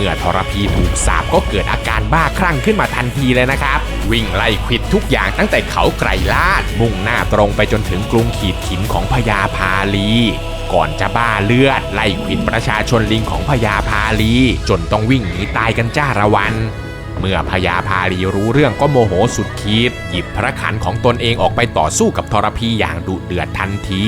มื่อทรพีถูกสาบก็เกิดอาการบ้าคลั่งขึ้นมาทันทีเลยนะครับ วิ่งไล่ควิดทุกอย่างตั้งแต่เขาไกรลาด มุ่งหน้าตรงไปจนถึงกรุงขีดขินของพญาพาลีก่อนจะบ้าเลือด ไล่ควิดประชาชนลิงของพญาพาลี จนต้องวิ่งหนีตายกันจ้าระวัน เมื่อพญาพาลีรู้เรื่องก็โมโหสุดขีดหยิบพระขันของตนเองออกไปต่อสู้กับทรพีอย่างดุเดือดทันที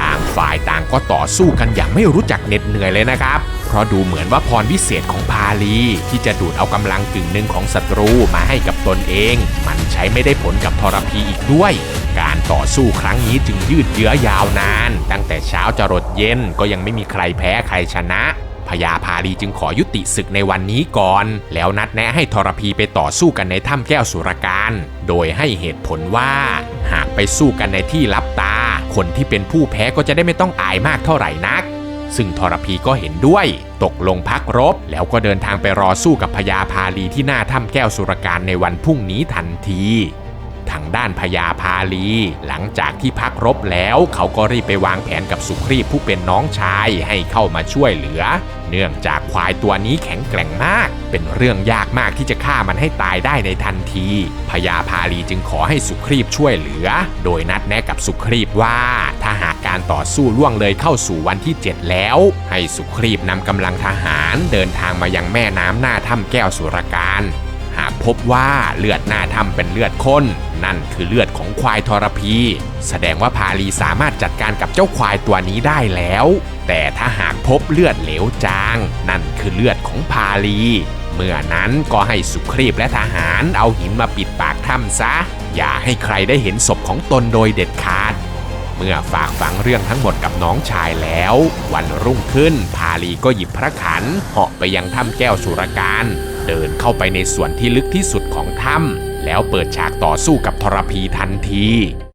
ต่างฝ่ายต่างก็ต่อสู้กันอย่างไม่รู้จักเหน็ดเหนื่อยเลยนะครับ เพราะดูเหมือนว่าพรวิเศษของพาลีที่จะดูดเอากำลังกึ่งหนึ่งของศัตรูมาให้กับตนเอง มันใช้ไม่ได้ผลกับทรพีอีกด้วย การต่อสู้ครั้งนี้จึงยืดเยื้อยาวนาน ตั้งแต่เช้าจรดเย็นก็ยังไม่มีใครแพ้ใครชนะพญาพาลีจึงขอยุติศึกในวันนี้ก่อน แล้วนัดแนะให้ทรพีไปต่อสู้กันในถ้ำแก้วสุรการ โดยให้เหตุผลว่า หากไปสู้กันในที่ลับตา คนที่เป็นผู้แพ้ก็จะได้ไม่ต้องอายมากเท่าไหร่นัก ซึ่งทรพีก็เห็นด้วย ตกลงพักรบ แล้วก็เดินทางไปรอสู้กับพญาพาลีที่หน้าถ้ำแก้วสุรการในวันพรุ่งนี้ทันที ทางด้านพญาพาลี หลังจากที่พักรบแล้วเขาก็รีบไปวางแผนกับสุครีพผู้เป็นน้องชายให้เข้ามาช่วยเหลือ เนื่องจากควายตัวนี้แข็งแกร่งมาก เป็นเรื่องยากมากที่จะฆ่ามันให้ตายได้ในทันทีพญาพาลีจึงขอให้สุครีพช่วยเหลือ โดยนัดแนะกับสุครีพว่าถ้าหากการต่อสู้ล่วงเลยเข้าสู่วันที่ 7 แล้ว ให้สุครีพนำกำลังทหารเดินทางมายังแม่น้ำหน้าถ้ำแก้วสุรการ พบว่าเลือดหน้าถ้ำเป็นเลือดข้น นั่นคือเลือดของควายทรพี แสดงว่าพาลีสามารถจัดการกับเจ้าควายตัวนี้ได้แล้ว แต่ถ้าหากพบเลือดเหลวจาง นั่นคือเลือดของพาลีเมื่อนั้นก็ให้สุครีพและทหารเอาหินมาปิดปากถ้ำซะ อย่าให้ใครได้เห็นศพของตนโดยเด็ดขาด เมื่อฝากฝังเรื่องทั้งหมดกับน้องชายแล้ว วันรุ่งขึ้น พาลีก็หยิบพระขันเหาะไปยังถ้ำแก้วสุรการ เดินเข้าไปในส่วนที่ลึกที่สุดของถ้ำแล้วเปิดฉากต่อสู้กับทรพีทันที